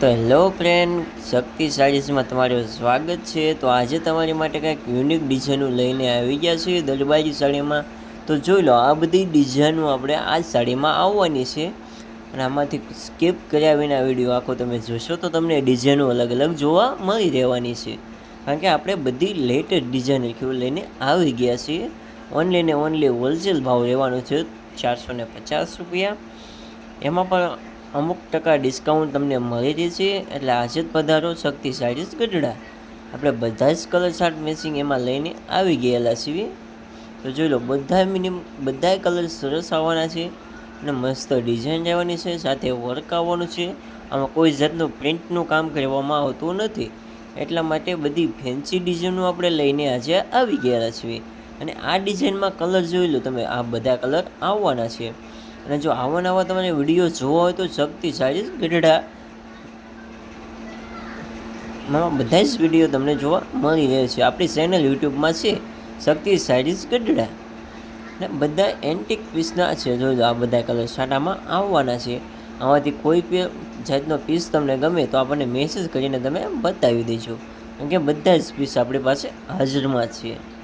તો hello friend શક્તિ સાડીઝમાં તમારું સ્વાગત છે. તો આજે તમારી માટે કંઈક યુનિક ડિઝાઇનો લઈને આવી ગયા છે દરબારી સાડીમાં તો જોઈ લો, આ બધી ડિઝાઇનો આપણે આ સાડીમાં આવવાની છે. અને આમાંથી સ્કીપ કર્યા વિના વીડિયો આખો તમે જોશો તો તમને ડિઝાઇનો અલગ અલગ જોવા મળી રહેવાની છે. કારણ કે આપણે બધી લેટેસ્ટ ડિઝાઇન લઈને આવી ગયા છીએ. ઓનલી ને ઓનલી હોલસેલ ભાવ રહેવાનો છે ચારસો પચાસ રૂપિયા. એમાં પણ અમુક ટકા ડિસ્કાઉન્ટ તમને મળી રહેશે, એટલે આજે જ પધારો શક્તિ સાડીઝ ગઢડા. આપણે બધા જ કલર ચાર્ટ મેચિંગ એમાં લઈને આવી ગયેલા છીએ. તો જોઈ લો, બધા મિનિમમ બધાય કલર સરસ આવવાના છે અને મસ્ત ડિઝાઇન આવવાની છે, સાથે વર્ક આવવાનું છે. આમાં કોઈ જાતનું પ્રિન્ટનું કામ કરવામાં આવતું નથી. એટલા માટે બધી ફેન્સી ડિઝાઇનો આપણે લઈને આજે આવી ગયેલા છીએ. અને આ ડિઝાઇનમાં કલર જોઈ લો તમે, આ બધા કલર આવવાના છે. અને જો આવા નવા તમારે વીડિયો જોવા હોય તો શક્તિ સાડીઝ ગઢડા. માં બધા જ વીડિયો તમને જોવા મળી રહે છે. આપણી ચેનલ યુટ્યુબમાં છે શક્તિ સાડીઝ ગઢડા. ને બધા એન્ટિક પીસના છે. જો આ બધા કલર સાટામાં આવવાના છે. આમાંથી કોઈ જાતનો પીસ તમને ગમે તો આપણને મેસેજ કરીને તમે બતાવી દેજો. કેમ કે બધા જ પીસ આપણી પાસે હાજરમાં છે.